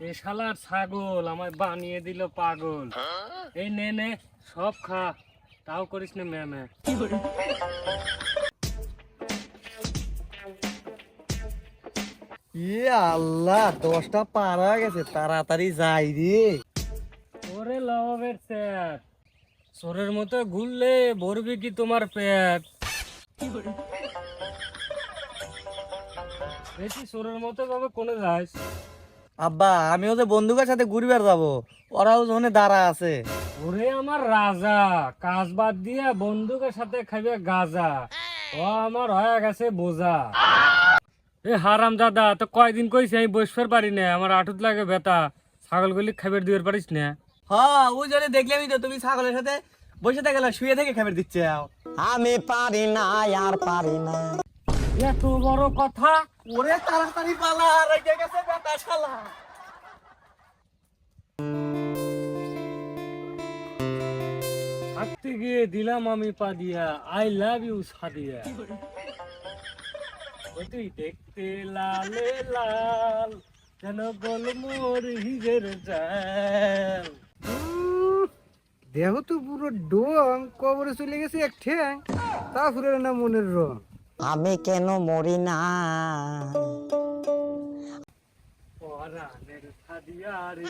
এ শালার ছাগল আমায় বানিয়ে দিল পাগল। এই নে নে সব খা। তাও করিস না ম্যামে ই আল্লাহ দশটা পার গেছে তাড়াতাড়ি যাই রে। ওরে লবের স্যার। সোরের মতো ঘুরলে ভরবি কি তোমার পেট? বেশি সোরের মতো ভাবে কোনে যাস? আব্বা আমিও যে বন্ধুকের সাথে ঘুরবার যাব। ওরাও ওখানে দাঁড়া আছে। ওরে আমার রাজা কাজ বাদ দিয়ে বন্দুকের সাথে খাইবে গাজা। ও আমার হয়ে গেছে বোঝা। এ হারাম দাদা তো কয়দিন কইছি আমি বসবার পারি না আমার আটুত লাগে ব্যথা। ছাগলগুলি খাবার দিবার পারিস না। হ্যাঁ ওই জন্য দেখলামই তো তুমি ছাগলের সাথে বসে থেকে শুয়ে থেকে খাবার দিচ্ছে। আমি পারি না আর পারি না। এত বড় কথা? ওরে তাড়াতাড়ি পালা রেখে গেছে বেটা শালা থাকতে গিয়ে দিলাম আমি পা দিয়া। I love you Sadia. তুই দেখতে লালে লাল যেন গোলমোর হিজের জাল। দেহ তো পুরো ডোং কবরে চলে গেছে এক ঠ্যাং। তা ফুরে না মনের রং। আমি কেন মরি না? পরাণের সাদিয়া রে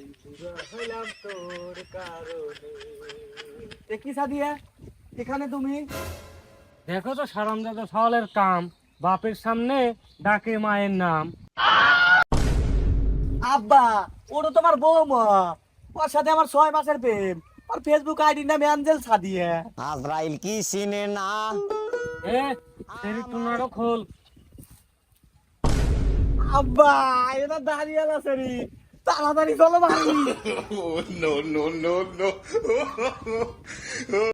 এই বুড়া হইলাম তোর কারণে। কি সাদিয়া? এখানে তুমি? দেখো তো সারাম দাদা সওয়ালের কাম বাপের সামনে ডাকে মায়ের নাম। আব্বা ওটা তোমার বৌমা ওর সাথে আমার ছয় মাসের প্রেম। আর ফেসবুক আইডি নাম অ্যাঞ্জেল সাদিয়া আজরাইল কি চিনে না এ তেরি টুনারও খোল আব্বা এটা দাঁড়িয়ে আছে রে তাড়াতাড়ি চলো বাড়ি